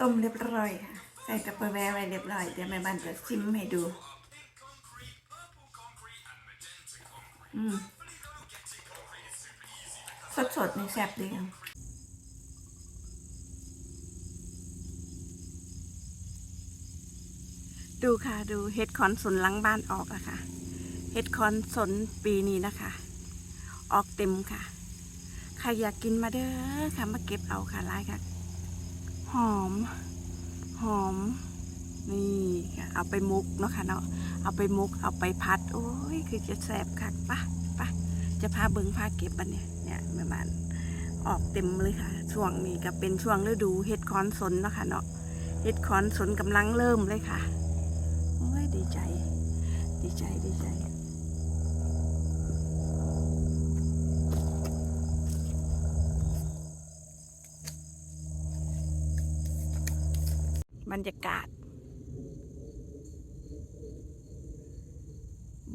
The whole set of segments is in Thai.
ต้มเรียบร้อยค่ะ ใส่ตะเปอร์แวร์ไว้เรียบร้อย เดี๋ยวแม่บ้านจะชิมให้ดู อืม สดๆนี่แซ่บดีอะดูค่ะดูเห็ดคอนสนหลังบ้านออกอะค่ะเห็ดคอนสนปีนี้นะคะ ออกเต็มค่ะ ใครอยากกินมาเด้อค่ะมาเก็บเอาค่ะร้ายค่ะ หอม หอม นี่เอาไปมุกเนาะค่ะเนาะเอาไปมุกเอาไปพัด โอ้ย คือจะแสบค่ะปะปะจะพาเบิงพาเก็บบันเนี่ยเนี่ยแม่บ้านออกเต็มเลยค่ะ ช่วงนี้ก็เป็นช่วงฤดูเห็ดคอนสนเนาะค่ะเนาะเห็ดคอนสนกำลังเริ่มเลยค่ะโอ้ยดีใจ ดีใจดีใจ บ รยากาศ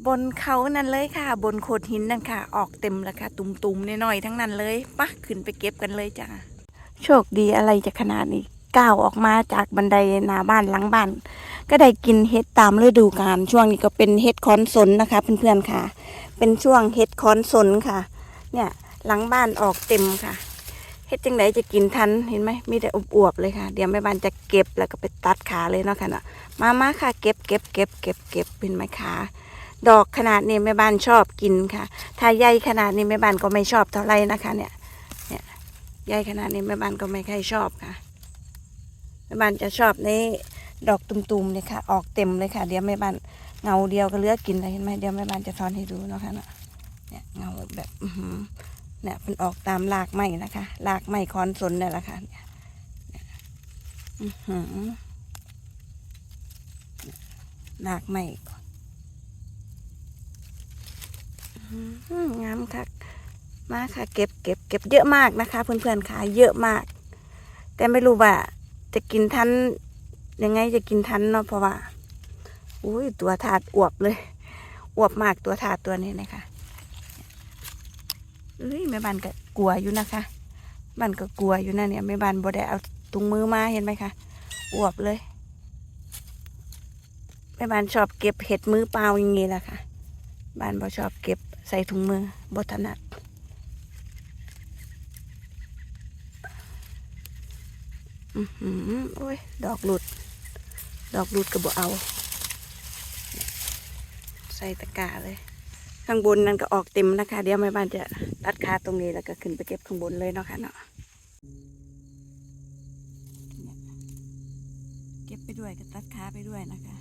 บนเขานั่นเลยค่ะ บนโขดหินนั่นค่ะ ออกเต็มแล้วค่ะ ตุ่มๆน้อยๆทั้งนั้นเลยปะขึ้นไปเก็บกันเลยจ้าโชคดีอะไรจะขนาดนี้ก้าวออกมาจากบันไดหน้าบ้านหลังบ้าน ก็ได้กินเห็ดตามฤดูกาลช่วงนี้ก็เป็นเห็ดคอนสนนะคะ เพื่อนๆค่ะ เป็นช่วงเห็ดคอนสนค่ะ เนี่ยหลังบ้านออกเต็มค่ะ ฮ็ดจังไดจะกินทันเห็นไหมมีแต่อวบๆเลยค่ะ เดี๋ยวแม่บ้านจะเก็บแล้วก็ไปตัดขาเลยเนาะค่ะเนาะมามาค่ะ เก็บเก็บเก็บเก็บเก็บเป็นไหมคะดอกขนาดนี้แม่บ้านชอบกินค่ะ ถ้าใหญ่ขนาดนี้แม่บ้านก็ไม่ชอบเท่าไหร่นะคะ เนี่ย เนี่ยใหญ่ขนาดนี้แม่บ้านก็ไม่ค่อยชอบค่ะแม่บ้านจะชอบในดอกตุ่มๆเนี่ยค่ะ ออกเต็มเลยค่ะ เดี๋ยวแม่บ้านเงาเดียวก็เลือกกินเลยเห็นไหมเดี๋ยวแม่บ้านจะทอนให้ดูเนาะค่ะเนาะเนี่ยเงาแบบอื เนี่ยมันออกตามรากไม้นะคะรากไม้คอนสนเนี่ยแหละค่ะเนี่ยเนี่ยอื้อหือรากไม้อื้อหืองามค่ะมาค่ะ เก็บเก็บเก็บเยอะมากนะคะ เพื่อนๆค่ะเยอะมาก แต่ไม่รู้ว่า จะกินทันยังไงจะกินทันเนาะเพราะว่าอุ้ยตัวถาดอวบเลยอวบมากตัวถาดตัวนี้นะคะ เอ้ยแม่บ้านก็กลัวอยู่นะคะบ้านก็กลัวอยู่นะเนี่ยแม่บ้านบ่ได้เอาถุงมือมาเห็นไหมคะอวบเลยแม่บ้านชอบเก็บเห็ดมือเปล่าอย่างงี้แหละค่ะบ้านบ่ชอบเก็บใส่ถุงมือบ่ถนัดอือหือโอ้ยดอกหลุด ดอกหลุดก็บ่เอา ใส่ตะกร้าเลย ข้างบนนั่นก็ออกเต็มนะคะ เดี๋ยวแม่บ้านจะตัดขาตรงนี้แล้วก็ขึ้นไปเก็บข้างบนเลยเนาะค่ะเนาะเก็บไปด้วยก็ตัดขาไปด้วยนะคะ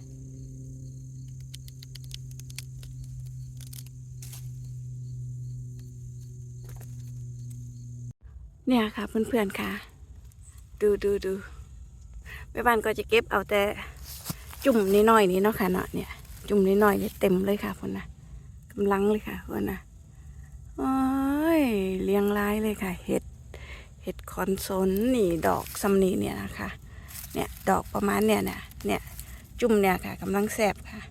เนี่ยค่ะเพื่อนๆค่ะ ดูดูดูแม่บ้านก็จะเก็บเอาแต่จุ่มนิดหน่อยนี้เนาะค่ะเนาะเนี่ย จุ่มนิดหน่อยๆนี่เต็มเลยค่ะคุณนะ กำลังเลยค่ะคุณนะโอ้ยเลี้ยงร้ายเลยค่ะ เห็ด เห็ดคอนโซนนี่ดอกซัมนีเนี่ยนะคะ เนี่ยดอกประมาณเนี่ยนะเนี่ยจุ่มเนี่ยค่ะกำลังแสบค่ะ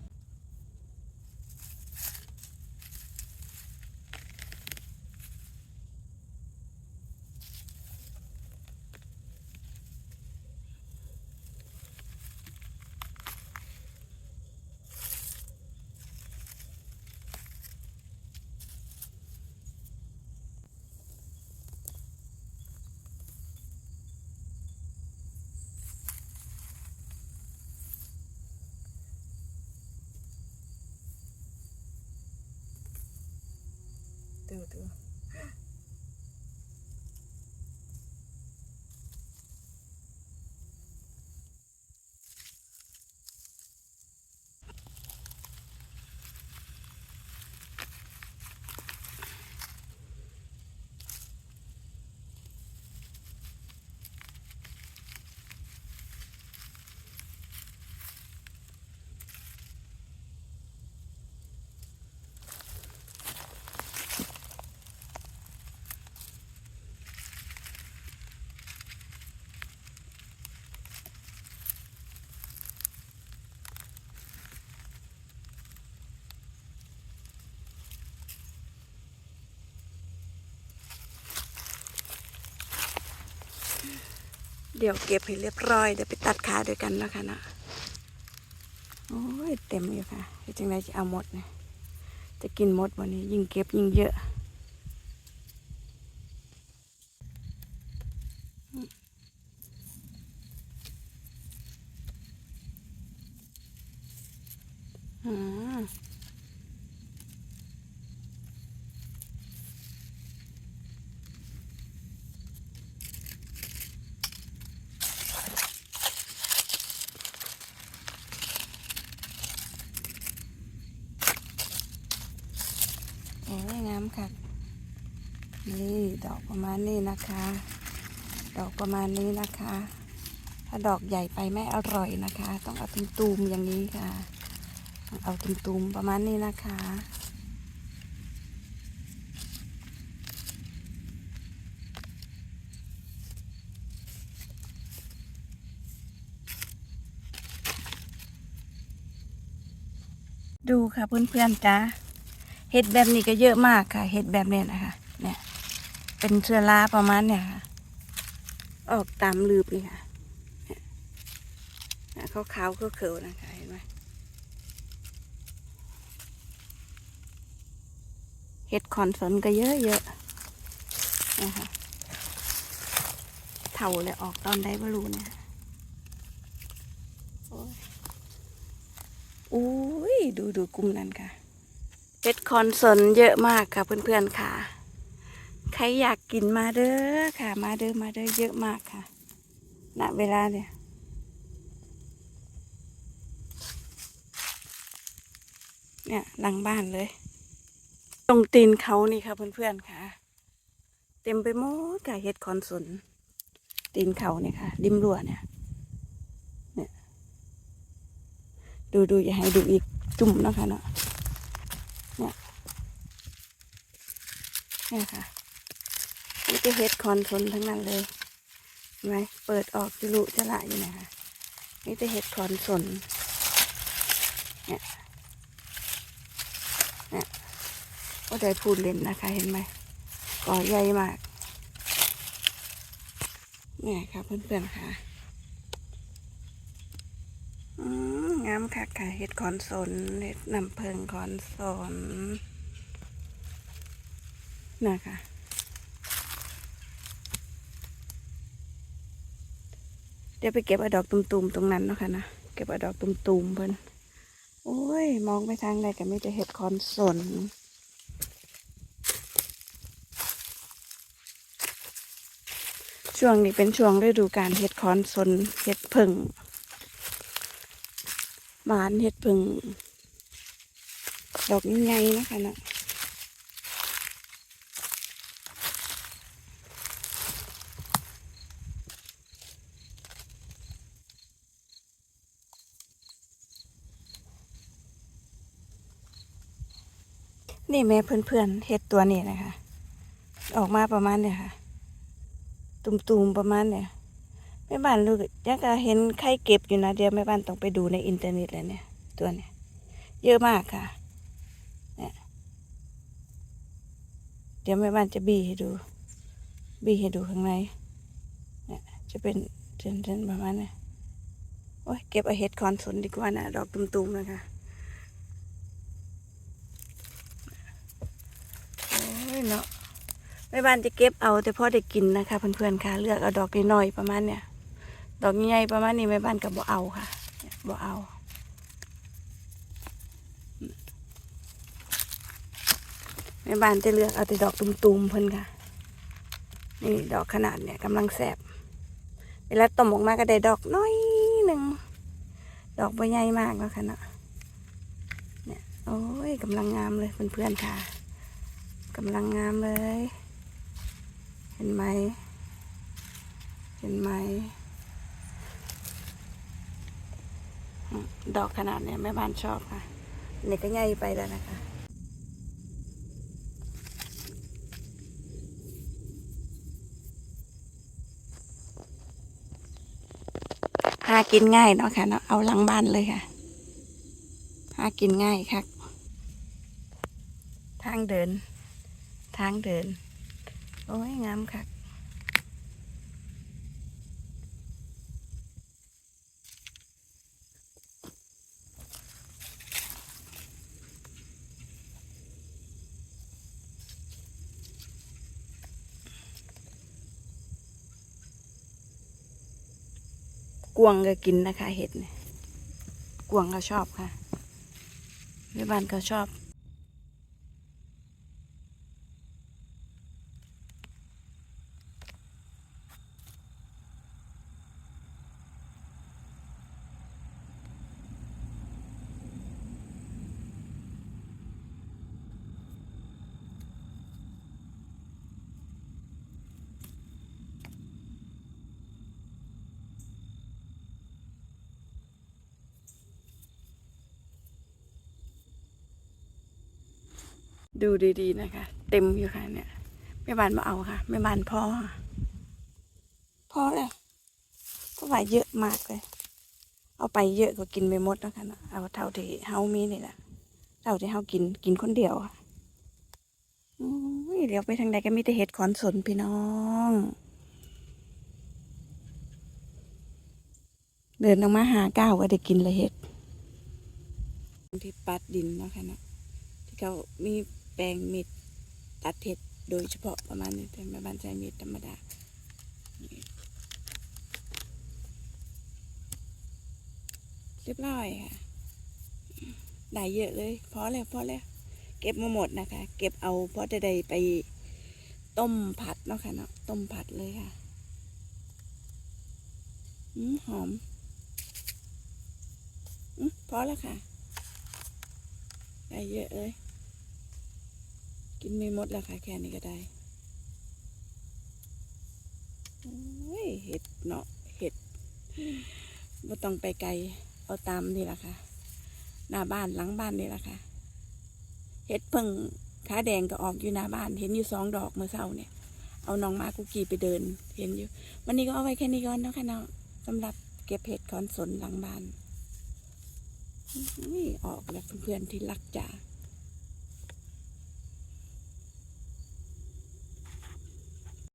ดูดู เดี๋ยวเก็บให้เรียบร้อยเดี๋ยวไปตัดขาด้วยกันนะคะนะโอ้ยเต็มอยู่ค่ะจังไรจะเอาหมดเนี่ยจะกินหมดวันนี้ยิ่งเก็บยิ่งเยอะ อืมโอ้ยงามค่ะ นี่ ดอกประมาณนี้นะคะ ดอกประมาณนี้นะคะ ถ้าดอกใหญ่ไปไม่อร่อยนะคะ ต้องเอาตุ้มๆอย่างนี้ค่ะ เอาตุ้มๆประมาณนี้นะคะดูค่ะเพื่อนๆจ้าเห็ดแบบนี้ก็เยอะมากค่ะ เห็ดแบบนี้นะคะ เป็นเชื้อราประมาณเนี่ยค่ะ ออกตามลืบนี่ค่ะเนี่ยขาวๆก็เขียวนะคะเห็นไหมเห็ดขอนสนก็เยอะๆนะคะเท่าเลยออกตอนได้ไม่รู้เนี่ยอุ้ยดูดูกลุ่มนั้นค่ะเห็ดคอนสนเยอะมากค่ะเพื่อนๆค่ะ ใครอยากกินมาเด้อค่ะ มาเด้อมาเด้อเยอะมากค่ะณเวลาเนี่ยเนี่ยหลังบ้านเลย ตรงตีนเขานี่ค่ะเพื่อนๆค่ะ เต็มไปหมดค่ะเห็ดคอนสนตีนเขาเนี่ยค่ะ ริมรั้วเนี่ยเนี่ย ดูดูอย่าให้ดูอีกจุ่มนะคะเนาะเนี่ยเนี่ยค่ะ นี่จะเฮ็ดคอนทนทั้งนั้นเลยเห็นไหมเปิดออกจะลุจะละอยู่นะคะนี่จะเฮ็ดคอนสนเนี่ยเนี่ยก็ได้พูดเล่นนะคะ เห็นไหมก่อใหญ่มากเนี่ยค่ะเพื่อนๆค่ะอืมงามค่ะค่ะเฮ็ดคอนสนเฮ็ดน้ำเพิงคอนสนนะคะ เดี๋ยวไปเก็บอดอกตุ่มๆตรงนั้นเนาะค่ะนะเก็บอดอกตุ่มๆเพิ่นโอ้ย มองไปทางใดก็ไม่จะเห็ดคอนสนช่วงนี้เป็นช่วงฤดูการเห็ดคอนสนเห็ดผึ่งหวานเห็ดผึ่งดอกใหญ่ๆนะคะนะ นี่แม่เพื่อนๆเห็ดตัวนี้นะคะ ออกมาประมาณเนี่ยค่ะ ตุ่มๆประมาณเนี่ยแม่บ้านลูกยังก็เห็นใครเก็บอยู่นะเดี๋ยวแม่บ้านต้องไปดูในอินเทอร์เน็ตเลยเนี่ย ตัวเนี่ย เยอะมากค่ะเนี่ยเดี๋ยวแม่บ้านจะบีให้ดู บีให้ดูข้างในเนี่ยจะเป็นเส้นๆประมาณเนี่ยโอ้ยเก็บเอาเห็ดคอนสนดีกว่านะดอกตุ่มๆนะคะ โอ้ยเนาะ แม่บ้านจะเก็บเอาแต่พ่อได้กินนะคะเพื่อนๆค่ะ เลือกเอาดอกน้อยๆประมาณเนี่ย ดอกใหญ่ประมาณนี้แม่บ้านก็บ่เอาค่ะเนี่ยบ่เอาแม่บ้านจะเลือกเอาแต่ดอกตุ่มๆเพิ่นค่ะ นี่ดอกขนาดเนี่ยกำลังแสบเวลาต้มออกมาก็ได้ดอกน้อยหนึ่งดอกใบใหญ่มากแล้วค่ะเนาะเนี่ยโอ้ยกำลังงามเลยเพื่อนๆค่ะกำลังงามเลย เห็นไหม เห็นไหม ดอกขนาดเนี้ยแม่บ้านชอบค่ะเนี่ยก็ใหญ่ไปแล้วนะคะหากินง่ายเนาะค่ะเนาะเอาหลังบ้านเลยค่ะ หากินง่ายค่ะ ทางเดิน ทางเดิน โอ้ย งามค่ะกวงก็กินนะคะ เห็ดกวงก็ชอบค่ะแม่บ้านก็ชอบ ดูดีๆนะคะ เต็มอยู่ค่ะเนี่ยแม่บ้านมาเอาค่ะแม่บ้านพ่อค่อแล้วเพราะว่าเยอะมากเลย เอาไปเยอะก็กินไม่หมดแล้วค่ะนเอาเท่าที่เฮามีนี่แหละเท่าที่เฮากินกินคนเดียวค่ะอุ้ยเดี๋ยวไปทางใดก็มีแต่เห็ดขอนสนพี่น้อง เดินออกมาหาก้าวก็ได้กินเลยเห็ดที่ปัดดินเนาะค่ะนะที่เขามี แปลงมีดตัดเห็ดโดยเฉพาะประมาณนี้แต่แม่บ้านใช้มีดธรรมดาเรียบร้อยค่ะได้เยอะเลยพอแล้วพอแล้วเก็บมาหมดนะคะ เก็บเอาเพราะจะได้ไปต้มผัดเนาะค่ะเนาะต้มผัดเลยค่ะอืมหอมอืมพอแล้วค่ะได้เยอะเลย กินไม่หมดแล้วค่ะ แค่นี้ก็ได้เห็ดเนาะเห็ดไม่ต้องไปไกล เอาตามนี่แหละค่ะ หน้าบ้านหลังบ้านนี่แหละค่ะ เห็ดเพิ่งขาแดงก็ออกอยู่หน้าบ้าน เห็นอยู่สองดอกเมื่อเช้าเนี่ย เอาน้องมากุกกี้ไปเดิน เห็นอยู่ วันนี้ก็เอาไว้แค่นี้ก่อนเนาะค่ะเนาะสำหรับเก็บเห็ดคอนสนหลังบ้านนี่ออกแล้วเพื่อนๆที่รักจ๋า